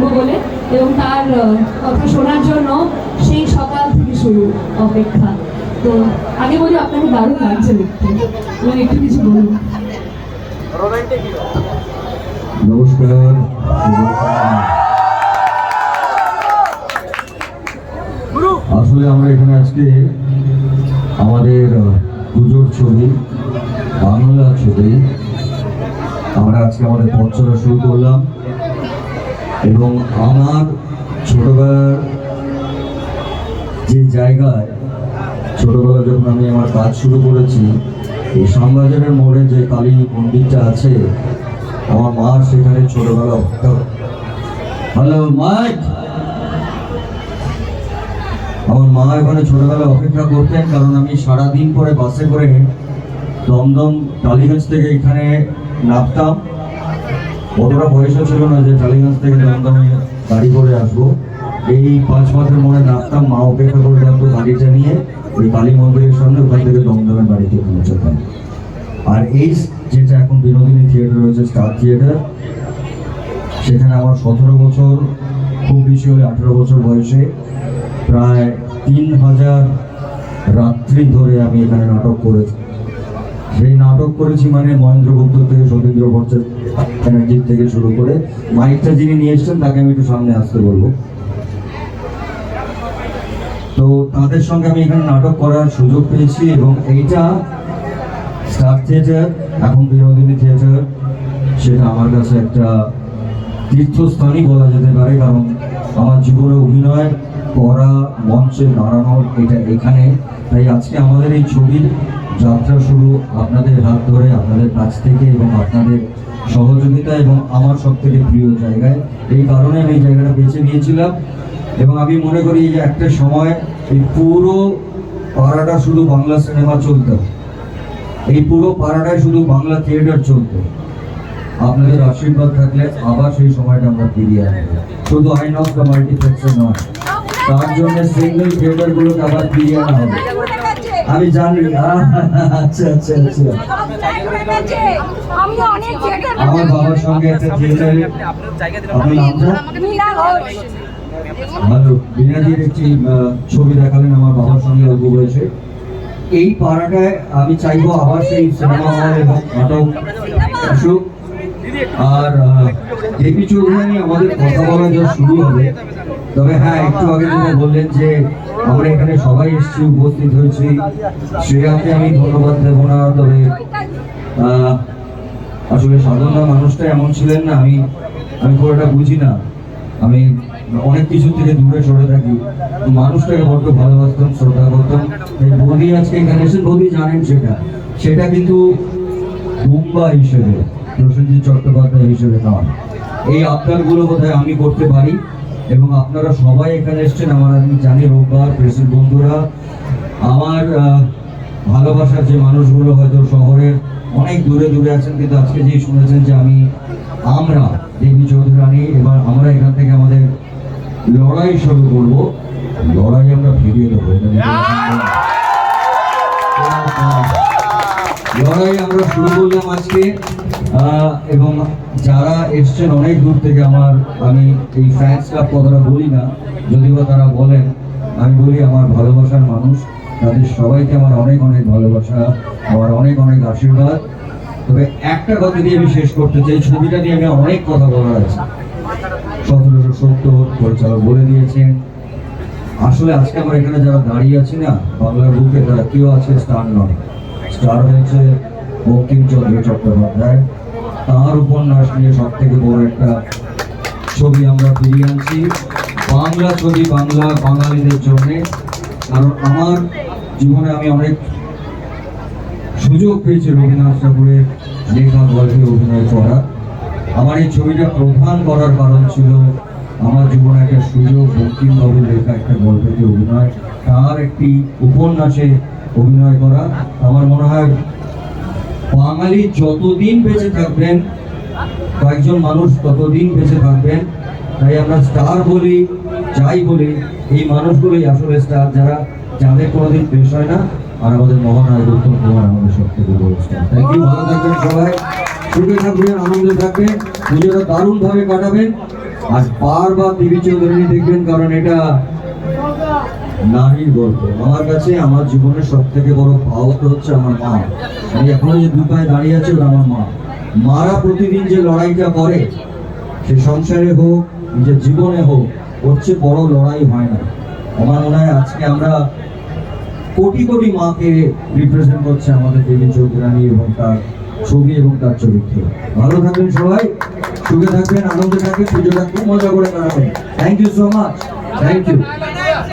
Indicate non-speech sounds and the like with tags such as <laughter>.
শুনব বলে এবং তার কথা শোনার জন্য সেই সকাল থেকে শুরু অপেক্ষা। তো আগে বলি আপনাকে দারুণ লাগছে দেখতে। এবং একটু কিছু বলুন। নমস্কার। আসলে আমরা এখানে আজকে আমাদের পুজোর ছবি বাংলা ছবি। আমরা আজকে আমাদের পথ চলা শুরু করলাম। এবং আমার ছোটবেলার যে জায়গায় ছোটবেলা যখন আমি আমার কাজ শুরু করেছি, এই শ্যামবাজারের মোড়ে যে কালী মন্দিরটা আছে, আমার মা সেখানে ছোটবেলা হ্যালো মাইক আমার মা এখানে ছোটবেলা অপেক্ষা করতেন, কারণ আমি সারাদিন পরে বাসে করে দমদম টালিগঞ্জ থেকে এখানে নামতাম। অতটা বয়সও ছিল না যে টালিগঞ্জ থেকে দমদমে গাড়ি করে আসব। এই পাঁচ মাসের মনে নামতাম মা অপেক্ষা করে রাখতো গাড়িটা নিয়ে, ওই কালী মন্দিরের সামনে, ওখান থেকে দমদমের বাড়িতে পৌঁছতাম। আর এই যেটা এখন বিনোদিনী থিয়েটার রয়েছে স্টার থিয়েটার সেখানে আমার সতেরো বছর, খুব বেশি হলে আঠেরো বছর বয়সে, প্রায় তিন হাজার রাত্রি ধরে আমি এখানে নাটক করেছি সেই নাটক করেছি মানে মহেন্দ্র গুপ্ত থেকে সতীন্দ্র ব্যানার্জির থেকে শুরু করে মাইকটা যিনি নিয়ে এসছেন, তাকে আমি একটু সামনে আসতে বলব। তো তাদের সঙ্গে আমি এখানে নাটক করার সুযোগ পেয়েছি এবং এইটা স্টার থিয়েটার, এখন বিনোদিনী থিয়েটার, সেটা আমার কাছে একটা তীর্থস্থানই বলা যেতে পারে, কারণ আমার জীবনে অভিনয় করা মঞ্চে দাঁড়ানো এটা এখানে। তাই আজকে আমাদের এই ছবির যাত্রা শুরু আপনাদের হাত ধরে, আপনাদের কাছ থেকে এবং আপনাদের সহযোগিতা এবং আমার সব থেকে প্রিয় জায়গায়। এই কারণে আমি এই জায়গাটা বেছে নিয়েছিলাম এবং আমি মনে করি যে একটা সময়, এই পুরো পাড়াটা শুধু বাংলা সিনেমা চলত। এই পুরো পাড়াটায় শুধু বাংলা থিয়েটার চলতো। আপনাদের আশীর্বাদ থাকলে আবার সেই সময়টা আমরা ফিরিয়ে আনব। শুধু আইনক্স বা মাল্টিপ্লেক্সে নয়, তার জন্য সিঙ্গেল থিয়েটার গুলোকে আবার ফিরিয়ে আনা হবে। আমি জানি। <laughs> আচ্ছা আচ্ছা আচ্ছা। আমি আমার বাবার সঙ্গে একটা থিয়েটারে আপনার নামটা ঘোষ। ভালো বিনাদির একটি ছবি দেখালেন আমার বাবার সঙ্গে অল্প বয়সে। এই পাড়াটায় আমি চাইব আবার সেই সিনেমা হল এবং নাটক আসুক। আর দেবী চৌধুরী আমাদের কথা বলা যা শুরু হবে তবে হ্যাঁ একটু আগে যেটা বললেন যে আমরা এখানে সবাই এসেছি উপস্থিত হয়েছি। শ্রেয়াকে আমি ধন্যবাদ দেবো না তবে আসলে সাধারণ মানুষটা এমন ছিলেন না আমি আমি খুব একটা বুঝি না। আমি অনেক কিছু থেকে দূরে সরে থাকি। মানুষটাকে বড্ড ভালোবাসতাম শ্রদ্ধা করতাম। এই বৌদি আজকে এখানে এসে বৌদি জানেন সেটা। সেটা কিন্তু দুম্বা হিসেবে প্রসেনজিৎ চট্টোপাধ্যায় হিসেবে নয়। এই আবদারগুলো বোধহয় আমি করতে পারি। এবং আপনারা সবাই এখানে এসছেন। আমার আমি জানি রোববার প্রেসের বন্ধুরা। আমার ভালোবাসার যে মানুষগুলো হয়তো শহরের অনেক দূরে দূরে আছেন কিন্তু আজকে যেই শুনেছেন যে আমি আমরা দেবী চৌধুরানী এবার আমরা এখান থেকে আমাদের লড়াই শুরু করব। লড়াই আমরা ফিরিয়ে দেবো। লড়াই আমরা শুরু করলাম আজকে এবং যারা এসছেন অনেক দূর থেকে আমার, আমি এই ফ্যান্স ক্লাব কথাটা বলি না, যদিও তারা বলেন, আমি বলি আমার ভালোবাসার মানুষ, তাদের সবাইকে আমার অনেক অনেক ভালোবাসা, আমার অনেক অনেক আশীর্বাদ। তবে একটা কথা দিয়ে আমি শেষ করতে চাই, ছবিটা নিয়ে আমি অনেক কথা বলার আছে। সতেরোশো সত্তর পরিচালক বলে দিয়েছেন। আসলে আজকে আমার এখানে যারা দাঁড়িয়ে আছি না, বাংলার বুকে তারা কেউ আছে স্টার নয়। স্টার হয়েছে বঙ্কিমচন্দ্র চট্টোপাধ্যায়। তার উপন্যাস নিয়ে সব থেকে বড় একটা ছবি আমরা ফিরিয়ে আনছি। বাংলা ছবি, বাংলা বাঙালিদের জন্যে। কারণ আমার জীবনে আমি অনেক সুযোগ পেয়েছি রবীন্দ্রনাথ ঠাকুরের লেখা, গল্পে অভিনয় করা আমার এই ছবিটা প্রধান করার কারণ ছিল আমার জীবনে একটা সুযোগ বঙ্কিমবাবুর লেখা একটা গল্পেতে অভিনয়, তার একটি উপন্যাসে অভিনয় করা। আমার মনে হয় বাঙালি যতদিন বেঁচে থাকবেন, কয়েকজন মানুষ ততদিন বেঁচে থাকবেন, তাই আমরা স্টার বলি, যাই বলি, এই মানুষগুলোই আসলে স্টার যারা, যাদের কোনোদিন পেশ হয় না। আর আমাদের মহানায়ক উত্তম কুমার আমাদের সব থেকে বড় স্টার। থ্যাংক ইউ ভালো থাকবেন সবাই। সুখে থাকবেন আনন্দে থাকবেন। পুজোটা দারুণভাবে কাটাবেন। আর বারবার দেবী চৌধুরী দেখবেন, কারণ এটা নারীর গল্প। আমার কাছে আমার জীবনের সব থেকে বড় পাওয়ার হচ্ছে আমার মা। আমি এখনও যে দুই পায়ে দাঁড়িয়ে আছে, ওটা আমার মা। মারা প্রতিদিন যে লড়াইটা করে, সে সংসারে হোক, নিজের জীবনে হোক, ওর চেয়ে বড় লড়াই হয় না। আমার মনে হয় আজকে আমরা কোটি কোটি মাকে রিপ্রেজেন্ট করছে আমাদের দেবী চৌধুরানী এবং তার ছবি এবং তার চরিত্র। ভালো থাকবেন সবাই। সুখে থাকবেন, আনন্দে থাকবেন পুজোটা খুব মজা করে কাটাবেন। Thank you so much thank you